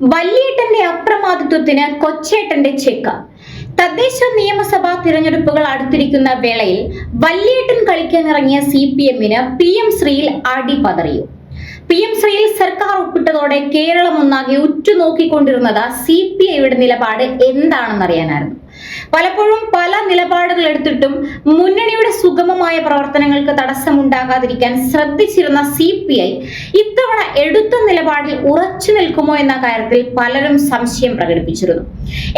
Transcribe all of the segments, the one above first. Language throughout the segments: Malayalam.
വല്യേട്ടന്റെ അപ്രമാദിത്വത്തിന് കൊച്ചേട്ടന്റെ ചെക്ക്. തദ്ദേശ നിയമസഭാ തിരഞ്ഞെടുപ്പുകൾ അടുത്തിരിക്കുന്ന വേളയിൽ വല്യേട്ടൻ കളിക്കാനിറങ്ങിയ സി പി എമ്മിന് പി എം ശ്രീയിൽ അടി പതറിയു? പി എം ശ്രീയിൽ സർക്കാർ ഒപ്പിട്ടതോടെ കേരളം ഒന്നാകെ ഉറ്റുനോക്കിക്കൊണ്ടിരുന്നത് സി പി ഐയുടെ നിലപാട് എന്താണെന്നറിയാനായിരുന്നു. പലപ്പോഴും പല നിലപാടുകൾ എടുത്തിട്ടും മുന്നണിയുടെ സുഗമമായ പ്രവർത്തനങ്ങൾക്ക് തടസ്സമുണ്ടാകാതിരിക്കാൻ ശ്രദ്ധിച്ചിരുന്ന സി പി ഐ ഇത്തവണ എടുത്ത നിലപാടിൽ ഉറച്ചു നിൽക്കുമോ എന്ന കാര്യത്തിൽ പലരും സംശയം പ്രകടിപ്പിച്ചിരുന്നു.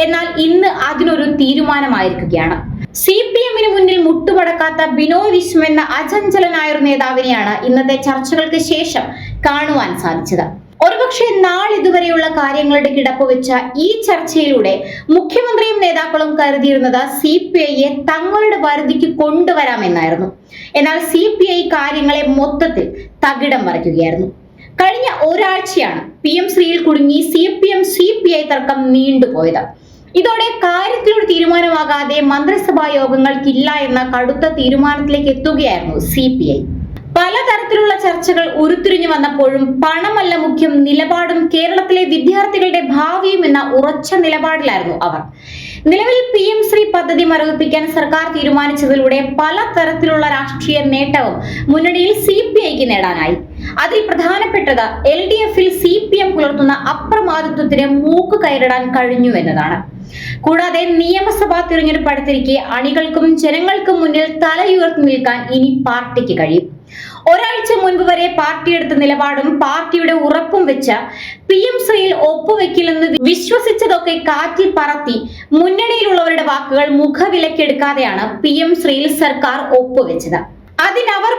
എന്നാൽ ഇന്ന് അതിനൊരു തീരുമാനമായിരിക്കുകയാണ്. സി പി എമ്മിന് മുന്നിൽ മുട്ടുമടക്കാത്ത ബിനോയ് വിശ്വം എന്ന അചഞ്ചലനായ ഒരു നേതാവിനെയാണ് ഇന്നത്തെ ചർച്ചകൾക്ക് ശേഷം കാണുവാൻ സാധിച്ചത്. ഒരുപക്ഷെ നാളിതുവരെയുള്ള കാര്യങ്ങളുടെ കിടപ്പ് വെച്ച ഈ ചർച്ചയിലൂടെ മുഖ്യമന്ത്രിയും നേതാക്കളും കരുതിയിരുന്നത് സി പി ഐയെ തങ്ങളുടെ വരുതിക്ക് കൊണ്ടുവരാമെന്നായിരുന്നു. എന്നാൽ സി പി ഐ കാര്യങ്ങളെ മൊത്തത്തിൽ തകിടം മറിക്കുകയായിരുന്നു. കഴിഞ്ഞ ഒരാഴ്ചയാണ് പി എം ശ്രീയിൽ കുടുങ്ങി C P M C P I തർക്കം നീണ്ടുപോയത്. ഇതോടെ കാര്യത്തിലൊരു തീരുമാനമാകാതെ മന്ത്രിസഭാ യോഗങ്ങൾക്കില്ല എന്ന കടുത്ത തീരുമാനത്തിലേക്ക് എത്തുകയായിരുന്നു സി പി ഐ. പലതരത്തിലുള്ള ചർച്ചകൾ ഉരുത്തിരിഞ്ഞു വന്നപ്പോഴും പണമല്ല മുഖ്യം നിലപാടും കേരളത്തിലെ വിദ്യാർത്ഥികളുടെ ഭാവിയും എന്ന ഉറച്ച നിലപാടിലായിരുന്നു അവർ. നിലവിൽ പി എം ശ്രീ പദ്ധതി മരവിപ്പിക്കാൻ സർക്കാർ തീരുമാനിച്ചതിലൂടെ പലതരത്തിലുള്ള രാഷ്ട്രീയ നേട്ടവും മുന്നണിയിൽ സി പി ഐക്ക് നേടാനായി. അതിൽ പ്രധാനപ്പെട്ടത് എൽ ഡി എഫിൽ സി പി എം പുലർത്തുന്ന അപ്രമാദിത്വത്തിന് മൂക്ക് കയറിടാൻ കഴിഞ്ഞു എന്നതാണ്. കൂടാതെ നിയമസഭാ തിരഞ്ഞെടുപ്പ് അടുത്തിരിക്കെ അണികൾക്കും ജനങ്ങൾക്കും മുന്നിൽ തലയുയർത്തി നിൽക്കാൻ ഇനി പാർട്ടിക്ക് കഴിയും. ഒരാഴ്ച മുൻപ് വരെ പാർട്ടിയെടുത്ത നിലപാടും പാർട്ടിയുടെ ഉറപ്പും വെച്ച പി എം സിയിൽ ഒപ്പുവെക്കില്ലെന്ന് വിശ്വസിച്ചതൊക്കെ കാറ്റിൽ പറത്തി മുന്നണിയിലുള്ളവരുടെ വാക്കുകൾ മുഖവിലക്കെടുക്കാതെയാണ് പി എം ശ്രീയിൽ സർക്കാർ ഒപ്പുവെച്ചത്.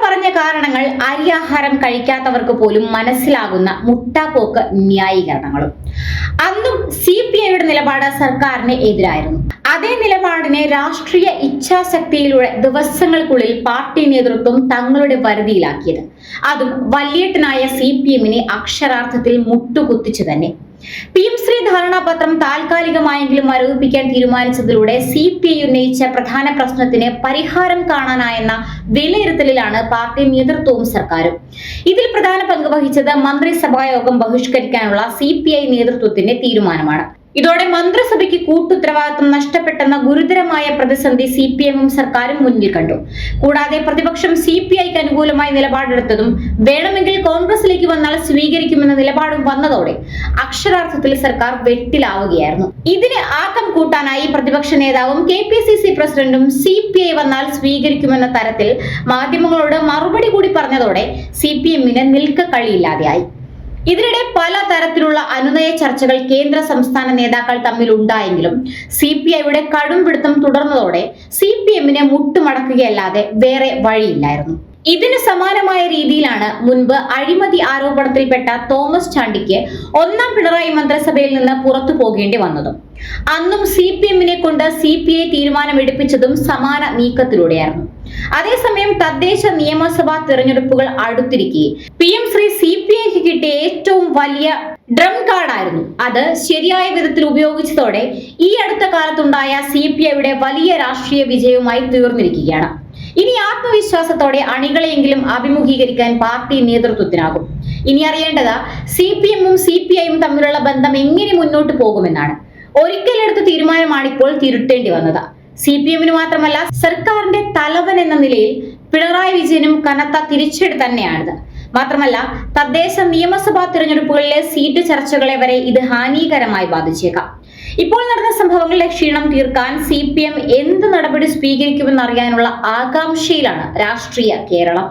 പറഞ്ഞ കാരണങ്ങൾ അരിയാഹാരം കഴിക്കാത്തവർക്ക് പോലും മനസ്സിലാകുന്ന മുട്ടാപ്പോക്ക് ന്യായീകരണങ്ങളും. അന്നും സി പി ഐയുടെ നിലപാട് സർക്കാരിന് എതിരായിരുന്നു. അതേ നിലപാടിനെ രാഷ്ട്രീയ ഇച്ഛാശക്തിയിലൂടെ ദിവസങ്ങൾക്കുള്ളിൽ പാർട്ടി നേതൃത്വം തങ്ങളുടെ പരിധിയിലാക്കിയത് അതും വല്യേട്ടനായ സി പി എമ്മിനെ അക്ഷരാർത്ഥത്തിൽ മുട്ടുകുത്തിച്ചു തന്നെ. പി എം ശ്രീ ധാരണാപത്രം താൽക്കാലികമായെങ്കിലും മരവിപ്പിക്കാൻ തീരുമാനിച്ചതിലൂടെ സി പി ഐ ഉന്നയിച്ച പ്രധാന പ്രശ്നത്തിന് പരിഹാരം കാണാനായെന്ന വിലയിരുത്തലിലാണ് പാർട്ടി നേതൃത്വവും സർക്കാരും. ഇതിൽ പ്രധാന പങ്ക് വഹിച്ചത് മന്ത്രിസഭാ യോഗം ബഹിഷ്കരിക്കാനുള്ള സി പി ഐ നേതൃത്വത്തിന്റെ തീരുമാനമാണ്. ഇതോടെ മന്ത്രിസഭയ്ക്ക് കൂട്ടുത്തരവാദിത്വം നഷ്ടപ്പെട്ടെന്ന ഗുരുതരമായ പ്രതിസന്ധി സി പി എമ്മും സർക്കാരും മുന്നിൽ കണ്ടു. കൂടാതെ പ്രതിപക്ഷം സി പി ഐക്ക് അനുകൂലമായി നിലപാടെടുത്തതും വേണമെങ്കിൽ കോൺഗ്രസിലേക്ക് വന്നാൽ സ്വീകരിക്കുമെന്ന നിലപാടും വന്നതോടെ അക്ഷരാർത്ഥത്തിൽ സർക്കാർ വെട്ടിലാവുകയായിരുന്നു. ഇതിന് ആക്കം കൂട്ടാനായി പ്രതിപക്ഷ നേതാവും കെ പി സി സി പ്രസിഡന്റും സി പി ഐ വന്നാൽ സ്വീകരിക്കുമെന്ന തരത്തിൽ മാധ്യമങ്ങളോട് മറുപടി കൂടി പറഞ്ഞതോടെ സി പി എമ്മിന് നിൽക്കക്കളിയില്ലാതെയായി ഇതിനിടെ പല തരത്തിലുള്ള അനുനയ ചർച്ചകൾ കേന്ദ്ര സംസ്ഥാന നേതാക്കൾ തമ്മിൽ ഉണ്ടായെങ്കിലും സി പി ഐയുടെ കടും പിടുത്തം തുടർന്നതോടെ സി പി എമ്മിനെ മുട്ടുമടക്കുകയല്ലാതെ വേറെ വഴിയില്ലായിരുന്നു. ഇതിന് സമാനമായ രീതിയിലാണ് മുൻപ് അഴിമതി ആരോപണത്തിൽപ്പെട്ട തോമസ് ചാണ്ടിക്ക് ഒന്നാം പിണറായി മന്ത്രിസഭയിൽ നിന്ന് പുറത്തു പോകേണ്ടി വന്നതും അന്നും സി പി എമ്മിനെ കൊണ്ട് സി പി ഐ തീരുമാനമെടുപ്പിച്ചതും സമാന നീക്കത്തിലൂടെയായിരുന്നു. അതേസമയം തദ്ദേശ നിയമസഭാ തിരഞ്ഞെടുപ്പുകൾ അടുത്തിരിക്കെ. P M Shri C P ഐക്ക് കിട്ടിയ ഏറ്റവും വലിയ ഡ്രം കാർഡായിരുന്നു. അത് ശരിയായ വിധത്തിൽ ഉപയോഗിച്ചതോടെ ഈ അടുത്ത കാലത്തുണ്ടായ സി പി ഐയുടെ വലിയ രാഷ്ട്രീയ വിജയവുമായി തീർന്നിരിക്കുകയാണ്. ഇനി ആത്മവിശ്വാസത്തോടെ അണികളെയെങ്കിലും അഭിമുഖീകരിക്കാൻ പാർട്ടി നേതൃത്വത്തിനാകും. ഇനി അറിയേണ്ടത് സി പി എമ്മും സി പി ഐയും തമ്മിലുള്ള ബന്ധം എങ്ങനെ മുന്നോട്ട് പോകുമെന്നാണ്. ഒരിക്കലെടുത്ത തീരുമാനമാണിപ്പോൾ തിരുട്ടേണ്ടി വന്നത്. സി പി എമ്മിന് മാത്രമല്ല സർക്കാരിന്റെ തലവൻ എന്ന നിലയിൽ പിണറായി വിജയനും കനത്ത തിരിച്ചടി തന്നെയാണിത്. മാത്രമല്ല തദ്ദേശ നിയമസഭാ തിരഞ്ഞെടുപ്പുകളിലെ സീറ്റ് ചർച്ചകളെ വരെ ഇത് ഹാനികരമായി ബാധിച്ചേക്കാം. ഇപ്പോൾ നടന്ന സംഭവങ്ങളുടെ ക്ഷീണം തീർക്കാൻ സി പി എം എന്ത് നടപടി സ്വീകരിക്കുമെന്നറിയാനുള്ള ആകാംക്ഷയിലാണ് രാഷ്ട്രീയ കേരളം.